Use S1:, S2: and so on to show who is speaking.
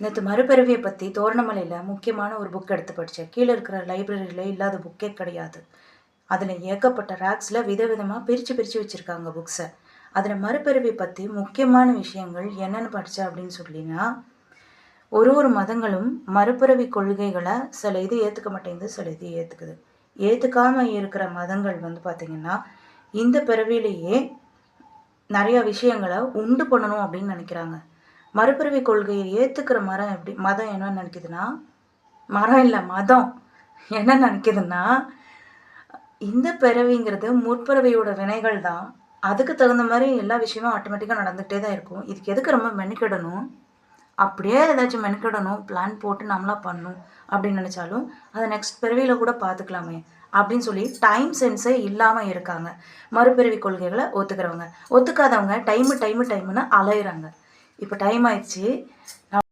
S1: நேற்று மறுபிறவியை பற்றி தோரணமலையில் முக்கியமான ஒரு புக் எடுத்து படித்தேன் கீழே இருக்கிற லைப்ரரியில் இல்லாத புக்கே கிடையாது. அதில் ஏகப்பட்ட ரேக்ஸில் விதவிதமாக பிரித்து பிரித்து வச்சுருக்காங்க புக்ஸை அதில் மறுபிறவி பற்றி முக்கியமான விஷயங்கள் என்னென்னு படித்தேன் அப்படின்னு சொல்லினா ஒரு ஒரு மதங்களும் மறுபிறவி கொள்கைகளை சில இது ஏற்றுக்க மாட்டேங்குது சில இது ஏற்றுக்குது ஏற்றுக்காமல் இருக்கிற மதங்கள் வந்து பார்த்திங்கன்னா இந்த பிறவிலேயே நிறையா விஷயங்களை உண்டு பண்ணணும் அப்படின்னு நினைக்கிறாங்க. மறுபிறவி கொள்கையை ஏற்றுக்கிற மரம் எப்படி மதம் என்ன நினைக்குதுன்னா மரம் இல்லை மதம். என்ன நினைக்குதுன்னா இந்த பிறவிங்கிறது முற்பிறவியோட வினைகள் தான். அதுக்கு தகுந்த மாதிரி எல்லா விஷயமும் ஆட்டோமேட்டிக்காக நடந்துகிட்டே தான் இருக்கும். இதுக்கு எதுக்கு ரொம்ப மெனக்கிடணும்? அப்படியே ஏதாச்சும் மெனுக்கிடணும் பிளான் போட்டு நம்மளாக பண்ணணும் அப்படின்னு நினச்சாலும் அதை நெக்ஸ்ட் பிறவியில் கூட பார்த்துக்கலாமே அப்படின்னு சொல்லி டைம் சென்ஸே இல்லாமல் இருக்காங்க. மறுபிறவி கொள்கைகளை ஒத்துக்கிறவங்க. ஒத்துக்காதவங்க டைமு டைமு டைமுன்னு அலையிறாங்க. இப்போ டைம் ஆயிடுச்சு.